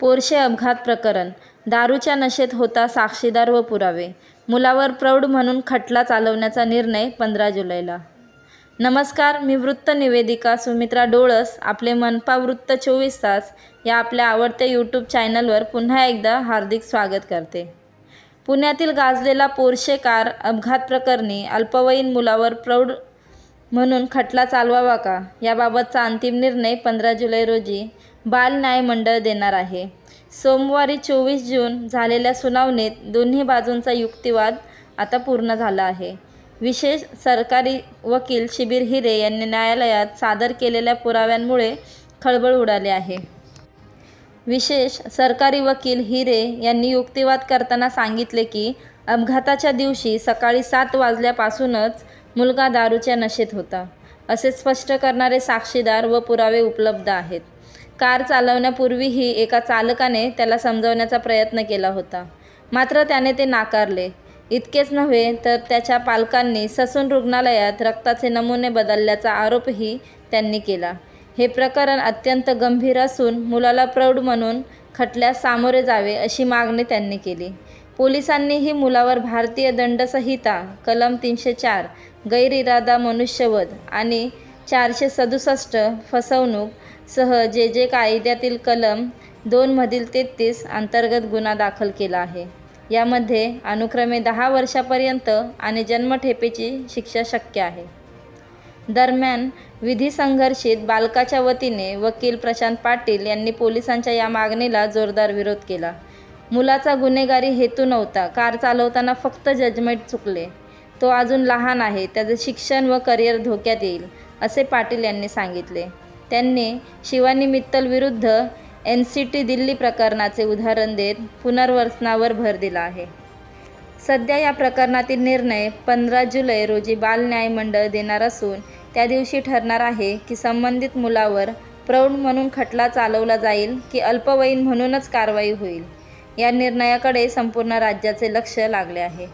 Porsche अपघात प्रकरण. दारूच्या नशेत होता साक्षीदार व पुरावे. मुलावर प्रौढ म्हणून खटला चालवण्याचा निर्णय पंधरा जुलैला. नमस्कार मी वृत्त निवेदिका सुमित्रा डोळस. आपले मनपा वृत्त चोवीस तास या आपल्या आवडत्या यूट्यूब चॅनलवर पुन्हा एकदा हार्दिक स्वागत करते. पुण्यातील गाजलेला पोरशे कार अपघात प्रकरणी अल्पवयीन मुलावर प्रौढ म्हणून खटला चालवावा का? याबाबतचा अंतिम निर्णय पंधरा जुलै रोजी बाल न्याय मंडळ देणार आहे. सोमवारी चोवीस जून झालेल्या सुनावणीत दोन्ही बाजूंचा युक्तिवाद आता पूर्ण झाला आहे. विशेष सरकारी वकील शिबीर हिरे यांनी न्यायालयात सादर केलेल्या पुराव्यांमुळे खळबळ उडाली आहे. विशेष सरकारी वकील हिरे यांनी युक्तिवाद करताना सांगितले की अपघाताच्या दिवशी सकाळी सात वाजल्यापासूनच मुलगा दारूच्या नशेत होता. असे स्पष्ट करणारे साक्षीदार व पुरावे उपलब्ध आहेत. कार चालवण्यापूर्वीही एका चालकाने त्याला समजवण्याचा प्रयत्न केला होता. मात्र त्याने ते नाकारले. इतकेच नव्हे तर त्याच्या पालकांनी ससून रुग्णालयात रक्ताचे नमुने बदलल्याचा आरोपही त्यांनी केला. हे प्रकरण अत्यंत गंभीर असून मुलाला प्रौढ म्हणून खटल्यास सामोरे जावे अशी मागणी त्यांनी केली. पोलिसांनीही मुलावर भारतीय दंडसंहिता कलम तीनशे चार गैरइरादा मनुष्यवध आणि चारशे सदुसष्ट फसवणूक सह जे जे कायद्यातील कलम दोनमधील तेहतीस अंतर्गत गुन्हा दाखल केला आहे. यामध्ये अनुक्रमे दहा वर्षापर्यंत आणि जन्मठेपेची शिक्षा शक्य आहे. दरम्यान विधी संघर्षित बालकाच्या वतीने वकील प्रशांत पाटील यांनी पोलिसांच्या या मागणीला जोरदार विरोध केला. मुलाचा गुन्हेगारी हेतू नव्हता. कार चालवताना फक्त जजमेंट चुकले. तो अजून लहान आहे त्याचं शिक्षण व करिअर धोक्यात येईल असे पाटील यांनी सांगितले. त्यांनी शिवानी मित्तल विरुद्ध एन सी टी दिल्ली प्रकरणाचे उदाहरण देत पुनर्वसनावर भर दिला आहे. सध्या या प्रकरणातील निर्णय पंधरा जुलै रोजी बाल न्याय मंडळ देणार असून त्या दिवशी ठरणार आहे की संबंधित मुलावर प्रौढ म्हणून खटला चालवला जाईल की अल्पवयीन म्हणूनच कारवाई होईल. या निर्णयाकडे संपूर्ण राज्याचे लक्ष लागले आहे.